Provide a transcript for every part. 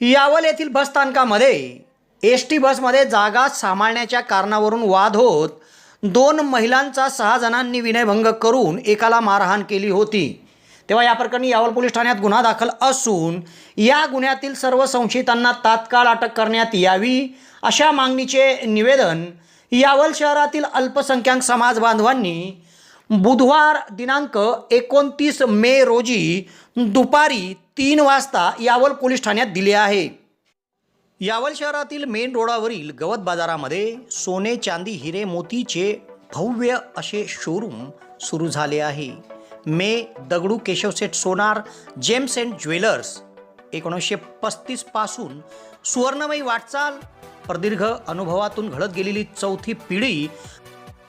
यावल येथील बसस्थानकामध्ये S T बसमध्ये जागा सांभाळण्याच्या कारणावरून वाद होत दोन महिलांचा सहा जणांनी विनयभंग करून एकाला मारहाण केली होती. तेव्हा या प्रकरणी यावल पोलीस ठाण्यात गुन्हा दाखल असून या गुन्ह्यातील सर्व संशयितांना तात्काळ अटक करण्यात यावी अशा मागणीचे निवेदन यावल शहरातील अल्पसंख्याक समाज बांधवांनी बुधवार दिनांक एकोणतीस मे रोजी दुपारी तीन वाजता यावल पोलीस ठाण्यात दिले आहे. यावल शहरातील मेन रोडावरील गवत बाजारामध्ये सोने चांदी हिरे मोतीचे भव्य असे शोरूम सुरू झाले आहे. मे Dagdu Keshavseth Sonar gems and jewellers एकोणीसशे पस्तीसपासून सुवर्णमयी वाटचाल प्रदीर्घ अनुभवातून घडत गेलेली चौथी पिढी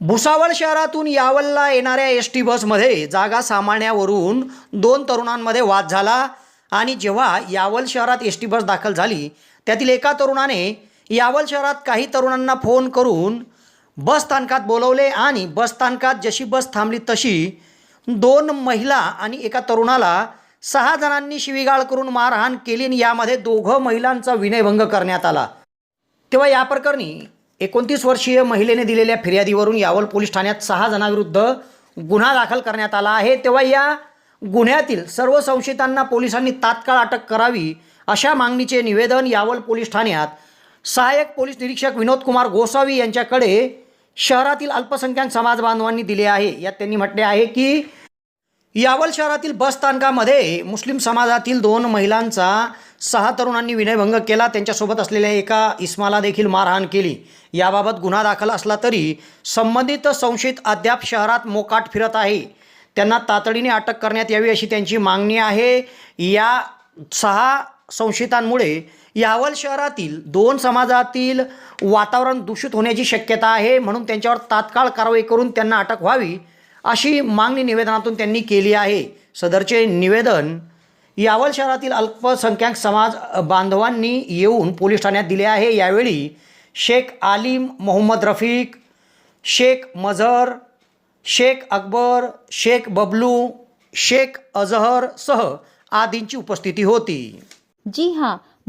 भुसावळ शहरातून यावलला येणाऱ्या एस टी बसमध्ये जागा सामान्यावरून दोन तरुणांमध्ये वाद झाला आणि जेव्हा यावल शहरात एस टी बस दाखल झाली त्यातील एका तरुणाने यावल शहरात काही तरुणांना फोन करून बस स्थानकात बोलवले आणि बस स्थानकात जशी बस थांबली तशी दोन महिला आणि एका तरुणाला सहा जणांनी शिवीगाळ करून मारहाण केली आणि यामध्ये दोघं महिलांचा विनयभंग करण्यात आला. तेव्हा या प्रकरणी एकोणतीस वर्षीय महिलेने दिलेल्या फिर्यादीवरून यावल पोलीस ठाण्यात सहा जणांविरुद्ध गुन्हा दाखल करण्यात आला आहे. तेव्हा या गुन्ह्यातील सर्व संशयितांना पोलिसांनी तात्काळ अटक करावी अशा मागणीचे निवेदन यावल पोलीस ठाण्यात सहाय्यक पोलीस निरीक्षक विनोद कुमार गोसावी यांच्याकडे शहरातील अल्पसंख्याक समाज बांधवांनी दिले आहे. यात त्यांनी म्हटले आहे की यावल शहरातील बस स्थानकामध्ये मुस्लिम समाजातील दोन महिलांचा सहा तरुणांनी विनयभंग केला. त्यांच्यासोबत असलेल्या एका इस्माला देखील मारहाण केली. याबाबत गुन्हा दाखल असला तरी संबंधित संशयित अद्याप शहरात मोकाट फिरत आहे. त्यांना तातडीने अटक करण्यात यावी अशी त्यांची मागणी आहे. या सहा संशयितांमुळे यावल शहरातील दोन समाजातील वातावरण दूषित होण्याची शक्यता आहे. म्हणून त्यांच्यावर तात्काळ कारवाई करून त्यांना अटक व्हावी अशी मागणी निवेदनातून त्यांनी केली आहे. सदरचे निवेदन यावल शहरातील अल्पसंख्याक समाज बांधवांनी येऊन पोलीस ठाण्यात दिले आहे. यावेळी शेख आलिम मोहम्मद रफीक शेख मझर शेख अकबर शेख बबलू शेख अजहर सह आदींची उपस्थिती होती. जी हां